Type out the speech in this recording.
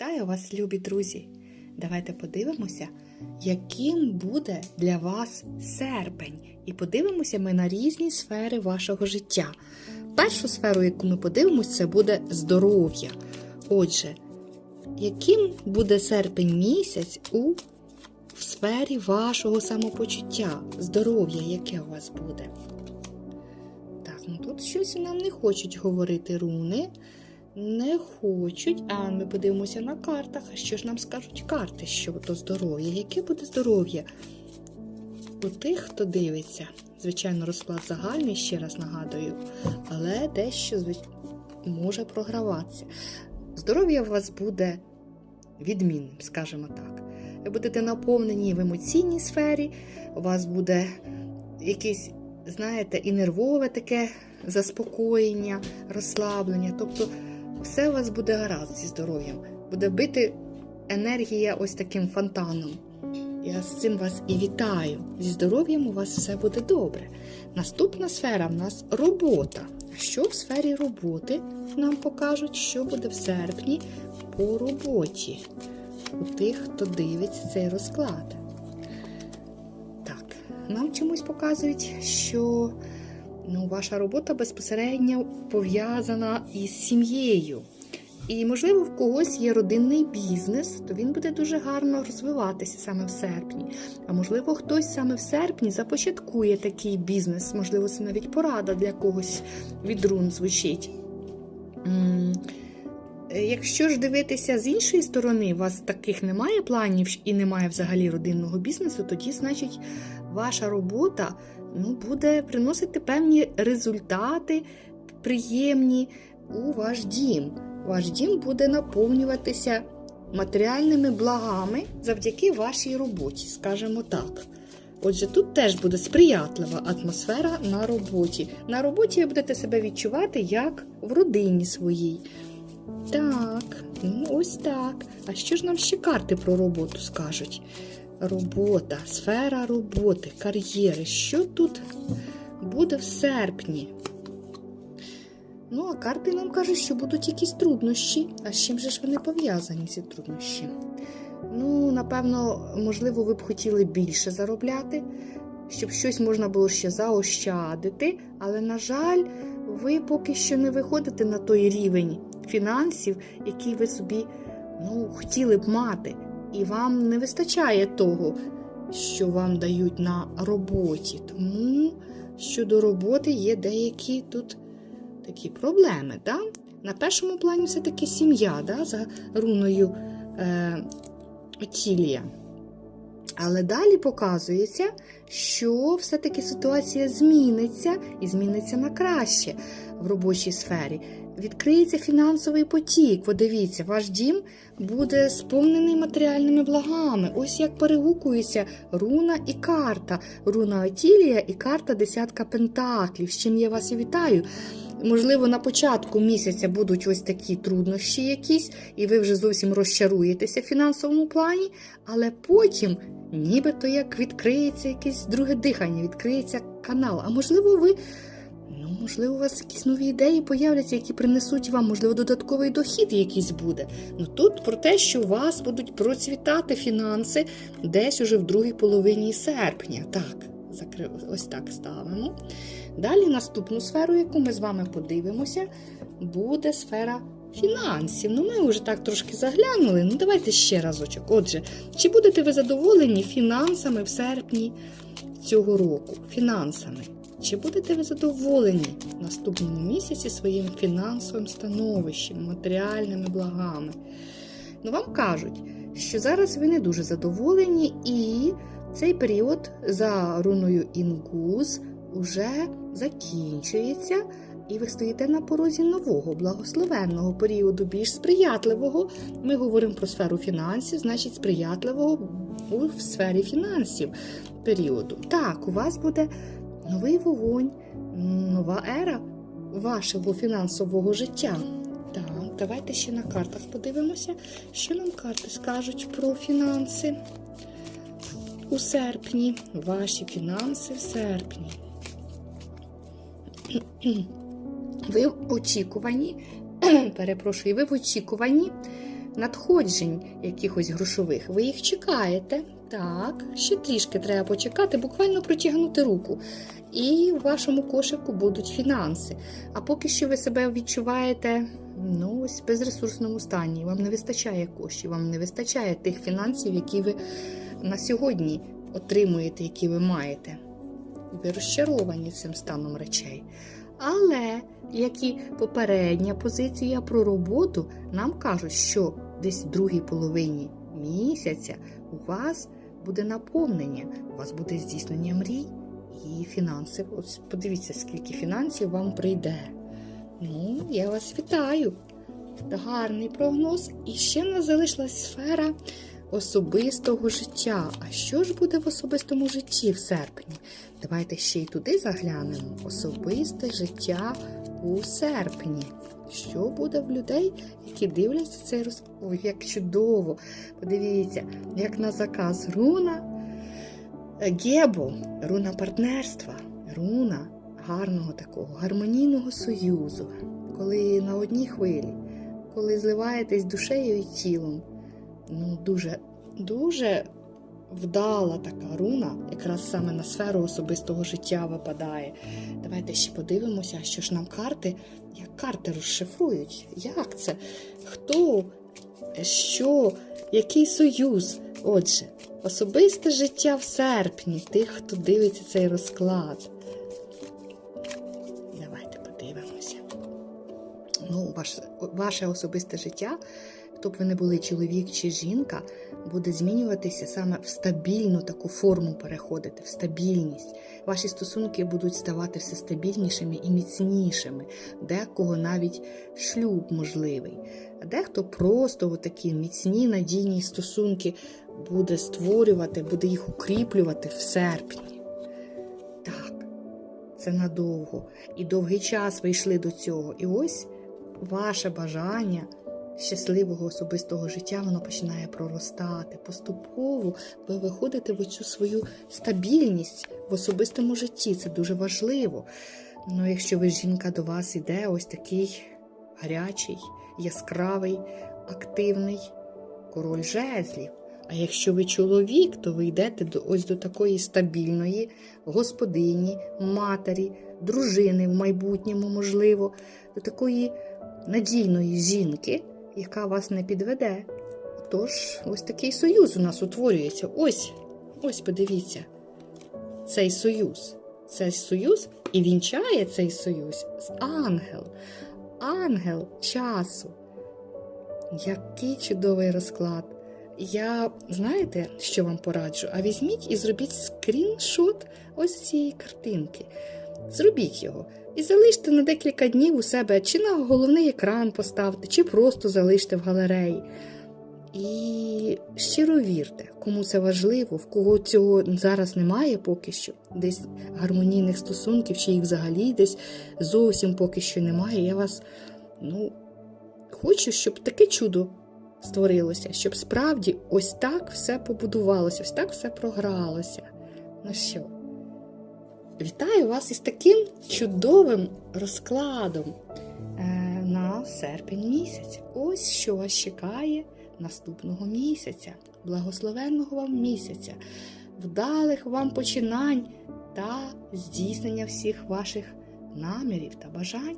Вітаю вас, любі друзі! Давайте подивимося, яким буде для вас серпень. І подивимося ми на різні сфери вашого життя. Першу сферу, яку ми подивимося, це буде здоров'я. Отже, яким буде серпень місяць у сфері вашого самопочуття, здоров'я, яке у вас буде? Так, ну тут щось нам не хочуть говорити руни. Не хочуть, а ми подивимося на картах. Що ж нам скажуть карти щодо здоров'я? Яке буде здоров'я? У тих, хто дивиться, звичайно, розклад загальний, ще раз нагадую, але дещо звич- може програватися. Здоров'я у вас буде відмінним, скажімо так. Ви будете наповнені в емоційній сфері, у вас буде якесь, знаєте, і нервове таке заспокоєння, розслаблення. Тобто все у вас буде гаразд зі здоров'ям. Буде бити енергія ось таким фонтаном. Я з цим вас і вітаю. Зі здоров'ям у вас все буде добре. Наступна сфера в нас робота. Що в сфері роботи нам покажуть, що буде в серпні по роботі у тих, хто дивиться цей розклад. Так, нам чомусь показують, що ну, ваша робота безпосередньо пов'язана із сім'єю. І, можливо, в когось є родинний бізнес, то він буде дуже гарно розвиватися саме в серпні. А можливо, хтось саме в серпні започаткує такий бізнес, можливо, це навіть порада для когось від рун звучить. Е, Якщо ж дивитися з іншої сторони, у вас таких немає планів і немає взагалі родинного бізнесу, тоді, значить, ваша робота ну, буде приносити певні результати приємні у ваш дім. Ваш дім буде наповнюватися матеріальними благами завдяки вашій роботі, скажімо так. Отже, тут теж буде сприятлива атмосфера на роботі. На роботі ви будете себе відчувати як в родині своїй. Так, ну ось так. А що ж нам ще карти про роботу скажуть? Робота, сфера роботи, кар'єри. Що тут буде в серпні? Ну, а карти нам кажуть, що будуть якісь труднощі. А з чим же ж вони пов'язані, ці труднощі? Ну, напевно, можливо, ви б хотіли більше заробляти, щоб щось можна було ще заощадити, але, на жаль, ви поки що не виходите на той рівень фінансів, який ви собі ну, хотіли б мати. І вам не вистачає того, що вам дають на роботі. Тому щодо роботи є деякі тут такі проблеми. Да? На першому плані все-таки сім'я да? за руною е, Отілія. Але далі показується, що все-таки ситуація зміниться і зміниться на краще в робочій сфері. Відкриється фінансовий потік. Подивіться, ваш дім буде сповнений матеріальними благами. Ось як перегукується руна і карта. Руна Отілія і карта десятка пентаклів. З чим я вас і вітаю. Можливо, на початку місяця будуть ось такі труднощі якісь, і ви вже зовсім розчаруєтеся в фінансовому плані, але потім, нібито як відкриється якесь друге дихання, відкриється канал. А можливо, ви. Ну, можливо, у вас якісь нові ідеї появляться, які принесуть вам, можливо, додатковий дохід якийсь буде. Ну тут про те, що у вас будуть процвітати фінанси десь уже в другій половині серпня. Так, закрив, ось так ставимо. Далі наступну сферу, яку ми з вами подивимося, буде сфера фінансів. Ну, ми вже так трошки заглянули. Ну, давайте ще разочок. Отже, чи будете ви задоволені фінансами в серпні цього року? Фінансами? Чи будете ви задоволені в наступному місяці своїм фінансовим становищем, матеріальними благами? Ну, вам кажуть, що зараз ви не дуже задоволені, і цей період за руною Інгус уже закінчується, і ви стоїте на порозі нового благословенного періоду, більш сприятливого. Ми говоримо про сферу фінансів, значить сприятливого у сфері фінансів періоду. Так, у вас буде новий вогонь, нова ера вашого фінансового життя. Так, давайте ще на картах подивимося, що нам карти скажуть про фінанси у серпні. Ваші фінанси в серпні. Ви в очікуванні, перепрошую, ви в очікуванні надходжень якихось грошових. Ви їх чекаєте. Так, ще трішки треба почекати, буквально протягнути руку. І в вашому кошику будуть фінанси. А поки що ви себе відчуваєте ну, ось в безресурсному стані. Вам не вистачає коштів, вам не вистачає тих фінансів, які ви на сьогодні отримуєте, які ви маєте. Ви розчаровані цим станом речей. Але, як і попередня позиція про роботу, нам кажуть, що десь в другій половині місяця у вас буде наповнення, у вас буде здійснення мрій і фінанси. Ось подивіться, скільки фінансів вам прийде. Ну, я вас вітаю. Гарний прогноз. І ще в нас залишилась сфера особистого життя. А що ж буде в особистому житті в серпні? Давайте ще й туди заглянемо. Особисте життя у серпні. Що буде в людей, які дивляться цей роз... Як чудово! Подивіться, як на заказ руна е, Гебо, руна партнерства, руна гарного такого, гармонійного союзу, коли на одній хвилі, коли зливаєтесь душею і тілом. Ну, дуже, дуже вдала така руна, якраз саме на сферу особистого життя випадає. Давайте ще подивимося, що ж нам карти, як карти розшифрують. Як це? Хто? Що? Який союз? Отже, особисте життя в серпні тих, хто дивиться цей розклад. Давайте подивимося. Ну, ваше, ваше особисте життя, хто б ви не були чоловік чи жінка, буде змінюватися саме в стабільну таку форму переходити, в стабільність. Ваші стосунки будуть ставати все стабільнішими і міцнішими. Декого навіть шлюб можливий. А дехто просто такі міцні надійні стосунки буде створювати, буде їх укріплювати в серпні. Так, це надовго. І довгий час ви йшли до цього. І ось ваше бажання щасливого особистого життя воно починає проростати. Поступово ви виходите в цю свою стабільність в особистому житті. Це дуже важливо. Ну, якщо ви жінка до вас іде, ось такий гарячий, яскравий, активний король жезлів. А якщо ви чоловік, то ви йдете до ось до такої стабільної господині, матері, дружини в майбутньому, можливо, до такої надійної жінки, яка вас не підведе. Тож, ось такий союз у нас утворюється. Ось, ось подивіться, цей союз. Цей союз і вінчає цей союз з ангел. Ангел часу. Який чудовий розклад. Я знаєте, що вам пораджу? А візьміть і зробіть скріншот ось цієї картинки. Зробіть його і залиште на декілька днів у себе, чи на головний екран поставте, чи просто залиште в галереї. І щиро вірте, кому це важливо, в кого цього зараз немає поки що, десь гармонійних стосунків, чи їх взагалі десь зовсім поки що немає. Я вас ну, хочу, щоб таке чудо створилося, щоб справді ось так все побудувалося, ось так все програлося. Ну що? Вітаю вас із таким чудовим розкладом е, на серпень місяць. Ось що вас чекає наступного місяця, благословенного вам місяця, вдалих вам починань та здійснення всіх ваших намірів та бажань.